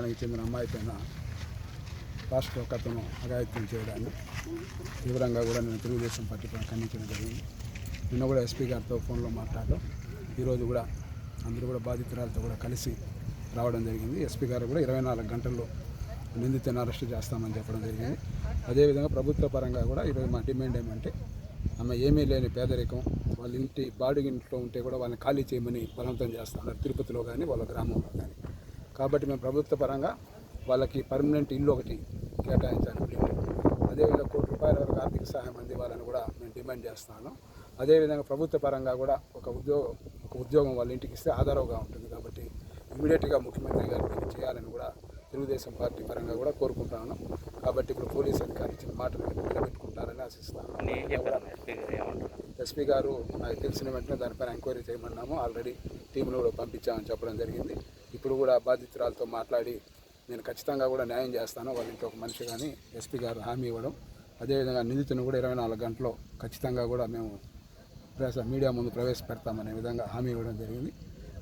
దానికి చెందిన అమ్మాయి పైన రాష్ట్ర కథను అఘాయిత్యం చేయడాన్ని తీవ్రంగా కూడా నేను తెలుగుదేశం పార్టీ ఖండించడం జరిగింది. నిన్న కూడా ఎస్పీ గారితో ఫోన్లో మాట్లాడడం ఈరోజు కూడా అందరూ కూడా బాధితురాలతో కూడా కలిసి రావడం జరిగింది. ఎస్పీ గారు కూడా ఇరవై నాలుగు గంటల్లో నిందితుని అరెస్ట్ చేస్తామని చెప్పడం జరిగింది. అదేవిధంగా ప్రభుత్వ పరంగా కూడా ఈరోజు మా డిమాండ్ ఏమంటే ఆమె ఏమీ లేని పేదరికం వాళ్ళ ఇంటి బాడుగింట్లో ఉంటే కూడా వాళ్ళని ఖాళీ చేయమని బలవంతం చేస్తున్నారు తిరుపతిలో కానీ వాళ్ళ గ్రామంలో కానీ. కాబట్టి మేము ప్రభుత్వ పరంగా వాళ్ళకి పర్మనెంట్ ఇల్లు ఒకటి కేటాయించాలి. అదేవిధంగా కోటి రూపాయల వరకు ఆర్థిక సహాయం అందివ్వాలని కూడా మేము డిమాండ్ చేస్తున్నాను. అదేవిధంగా ప్రభుత్వ పరంగా కూడా ఒక ఉద్యోగం ఒక ఉద్యోగం వాళ్ళ ఇంటికి ఇస్తే ఆధారంగా ఉంటుంది కాబట్టి ఇమీడియట్గా ముఖ్యమంత్రి గారు దీన్ని చేయాలని కూడా తెలుగుదేశం పార్టీ పరంగా కూడా కోరుకుంటాను. కాబట్టి ఇప్పుడు పోలీస్ అధికారి ఇచ్చిన మాటను నిలబెట్టుకుంటారని ఆశిస్తాను నేను ఎస్పీ గారు నాకు తెలిసిన వెంటనే దానిపైన ఎంక్వైరీ చేయమన్నాము. ఆల్రెడీ టీంలో కూడా పంపించామని చెప్పడం జరిగింది. ఇప్పుడు కూడా బాధితురాలతో మాట్లాడి నేను ఖచ్చితంగా కూడా న్యాయం చేస్తాను. వాళ్ళ ఇంట్లో ఒక మనిషి కానీ ఎస్పీ గారు హామీ ఇవ్వడం. అదేవిధంగా నిందితుని కూడా ఇరవై నాలుగు గంటల్లో ఖచ్చితంగా కూడా మేము ప్రెస్ మీడియా ముందు ప్రవేశపెడతామనే విధంగా హామీ ఇవ్వడం జరిగింది.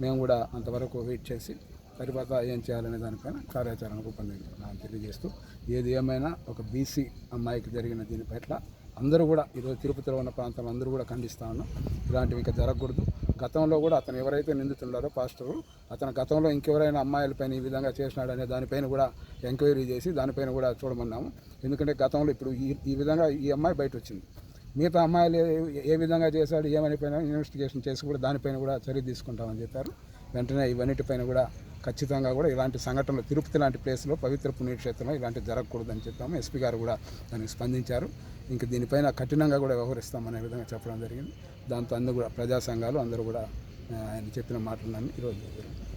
మేము కూడా అంతవరకు వెయిట్ చేసి తర్వాత ఏం చేయాలనే దానిపైన కార్యాచరణ రూపొందించాలని తెలియజేస్తూ ఏది ఏమైనా ఒక బీసీ అమ్మాయికి జరిగిన దీని పట్ల అందరూ కూడా ఈరోజు తిరుపతిలో ఉన్న ప్రాంతంలో అందరూ కూడా ఖండిస్తా ఉన్నాం. ఇలాంటివి ఇంకా జరగకూడదు. గతంలో కూడా అతను ఎవరైతే నిందితున్నారో పాస్టరు అతను గతంలో ఇంకెవరైనా అమ్మాయిలపైన ఈ విధంగా చేసినాడనే దానిపైన కూడా ఎంక్వైరీ చేసి దానిపైన కూడా చూడమన్నాము. ఎందుకంటే గతంలో ఇప్పుడు ఈ ఈ విధంగా ఈ అమ్మాయి బయట వచ్చింది మిగతా అమ్మాయిలు ఏ- విధంగా చేశాడు ఏమనిపోయినా ఇన్వెస్టిగేషన్ చేసి కూడా దానిపైన కూడా చర్య తీసుకుంటామని చెప్పారు. వెంటనే ఇవన్నిటిపైన కూడా ఖచ్చితంగా కూడా ఇలాంటి సంఘటనలు తిరుపతి లాంటి ప్లేస్లో పవిత్ర పుణ్యక్షేత్రంలో ఇలాంటివి జరగకూడదని చెప్పాము. ఎస్పీ గారు కూడా దానికి స్పందించారు. ఇంకా దీనిపైన కఠినంగా కూడా వ్యవహరిస్తామనే విధంగా చెప్పడం జరిగింది. దాంతో అందరూ కూడా ప్రజా సంఘాలు అందరూ కూడా ఆయన చెప్పిన మాటలన్నీ ఈరోజు జరిగింది